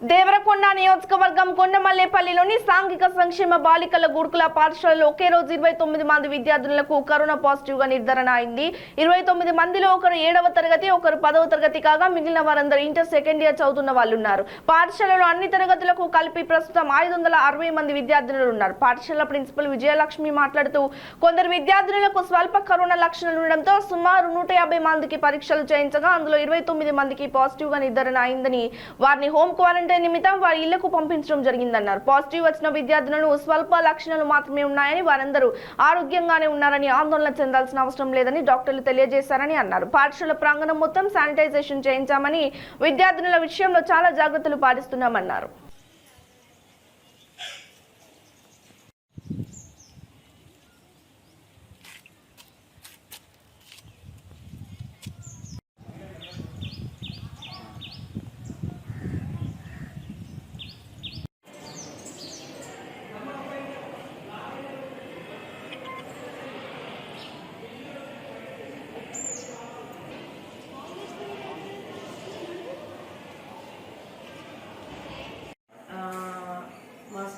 DB కొండ నియోజకవర్గం కొండమల్లేపల్లిలోని సాంఘిక సంక్షేమ బాలికల గురుకుల పాఠశాలలో ఒకే రోజు ఇరవై తొమ్మిది మంది విద్యార్థులకు కరోనా పాజిటివ్గా నిర్ధారణ అయింది. ఇరవై తొమ్మిది మందిలో ఒకరు ఏడవ తరగతి ఒకరు పదవ తరగతి కాగా మిగిలిన వారందరూ ఇంటర్ సెకండ్ ఇయర్ చదువుతున్న వాళ్ళు ఉన్నారు. పాఠశాలలో అన్ని తరగతులకు కలిపి ప్రస్తుతం ఐదు వందల అరవై మంది విద్యార్థినులు ఉన్నారు. పాఠశాల ప్రిన్సిపల్ విజయలక్ష్మి మాట్లాడుతూ కొందరు విద్యార్థినులకు స్వల్ప కరోనా లక్షణాలు ఉండడంతో సుమారు నూట యాభై మందికి పరీక్షలు చేయించగా అందులో ఇరవై తొమ్మిది మందికి పాజిటివ్గా నిర్ధారణ అయిందని వారిని హోమ్ క్వారంటైన్ నిమిత్తం వారి ఇళ్ళకు పంపించడం జరిగిందన్నారు. పాజిటివ్ వచ్చిన విద్యార్థులను స్వల్ప లక్షణాలు మాత్రమే ఉన్నాయని వారందరూ ఆరోగ్యంగానే ఉన్నారని ఆందోళన చెందాల్సిన అవసరం లేదని డాక్టర్లు తెలియజేశారని అన్నారు. పాఠశాల ప్రాంగణం మొత్తం శానిటైజేషన్ చేయించామని విద్యార్థినుల విషయంలో చాలా జాగ్రత్తలు పాటిస్తున్నామన్నారు.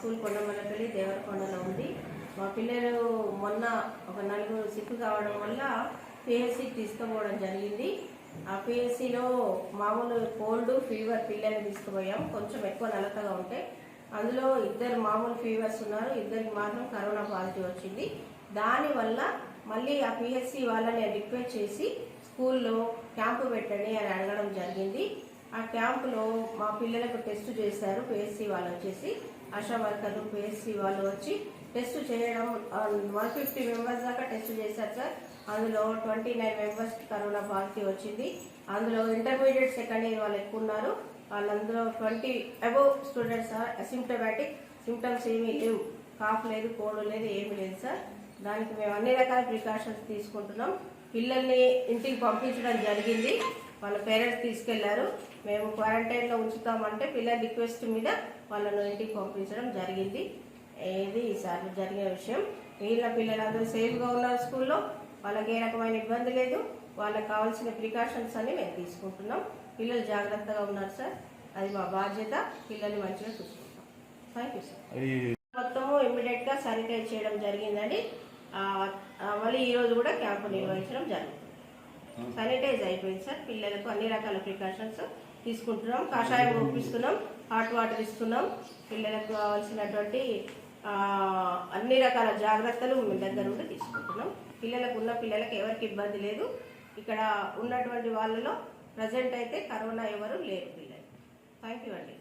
స్కూల్ కొండమల్లపల్లి దేవరకొండలో ఉంది. మా పిల్లలు మొన్న ఒక నలుగురు సిక్కు కావడం వల్ల పిఎస్సి తీసుకుపోవడం జరిగింది. ఆ పిఎస్సిలో మామూలు కోల్డ్ ఫీవర్ పిల్లల్ని తీసుకుపోయాం. కొంచెం ఎక్కువ నలతగా ఉంటే అందులో ఇద్దరు మామూలు ఫీవర్స్ ఉన్నారు. ఇద్దరికి మాత్రం కరోనా పాజిటివ్ వచ్చింది. దానివల్ల మళ్ళీ ఆ పిఎస్సి వాళ్ళని రిక్వెస్ట్ చేసి స్కూల్లో క్యాంపు పెట్టండి అని అడగడం జరిగింది. ఆ క్యాంపులో మా పిల్లలకు టెస్ట్ చేశారు. పిఎస్సి వాళ్ళు వచ్చేసి ఆశా వర్కర్లు పిఎస్సి వాళ్ళు వచ్చి టెస్ట్ చేయడం వన్ ఫిఫ్టీ మెంబర్స్ దాకా టెస్ట్ చేశారు సార్. అందులో twenty nine members corona positive వచ్చింది. అందులో ఇంటర్మీడియట్ సెకండ్ ఇయర్ వాళ్ళు ఎక్కువ ఉన్నారు. వాళ్ళందరూ twenty above students or symptoms ఏమీ లేవు. కాఫ్ లేదు కోడ్ లేదు ఏమీ లేదు సార్. దానికి మేము అన్ని రకాల ప్రికాషన్స్ తీసుకుంటున్నాం. పిల్లల్ని ఇంటికి పంపించడం జరిగింది. వాళ్ళ పేరెంట్స్ తీసుకెళ్ళారు. మేము క్వారంటైన్లో ఉంచుతామంటే పిల్లల రిక్వెస్ట్ మీద వాళ్ళను ఇంటికి పంపించడం జరిగింది. ఇది ఈసారి జరిగిన విషయం. మిగిలిన పిల్లలందరూ సేఫ్గా ఉన్నారు స్కూల్లో. వాళ్ళకి ఏ రకమైన ఇబ్బంది లేదు. వాళ్ళకి కావాల్సిన ప్రికాషన్స్ అన్ని మేము తీసుకుంటున్నాం. పిల్లలు జాగ్రత్తగా ఉన్నారు సార్. అది మా బాధ్యత. పిల్లల్ని మంచిగా చూసుకుంటాం. థ్యాంక్ యూ సార్ మొత్తము ఇమ్మీడియట్గా శానిటైజ్ చేయడం జరిగిందండి. మళ్ళీ ఈ రోజు కూడా క్యాంపు నిర్వహించడం జరుగుతుంది. శానిటైజ్ అయిపోయింది సార్. పిల్లలకు అన్ని రకాల ప్రికాషన్స్ తీసుకుంటున్నాం. కషాయం ఒప్పిస్తున్నాం. హాట్ వాటర్ ఇస్తున్నాం. పిల్లలకు కావాల్సినటువంటి అన్ని రకాల జాగ్రత్తలు మీ దగ్గర నుండి తీసుకుంటున్నాం. పిల్లలకు ఉన్న పిల్లలకు ఎవరికి ఇబ్బంది లేదు. ఇక్కడ ఉన్నటువంటి వాళ్ళలో ప్రజెంట్ అయితే కరోనా ఎవరు లేరు పిల్లలు. థ్యాంక్ యూ అండి.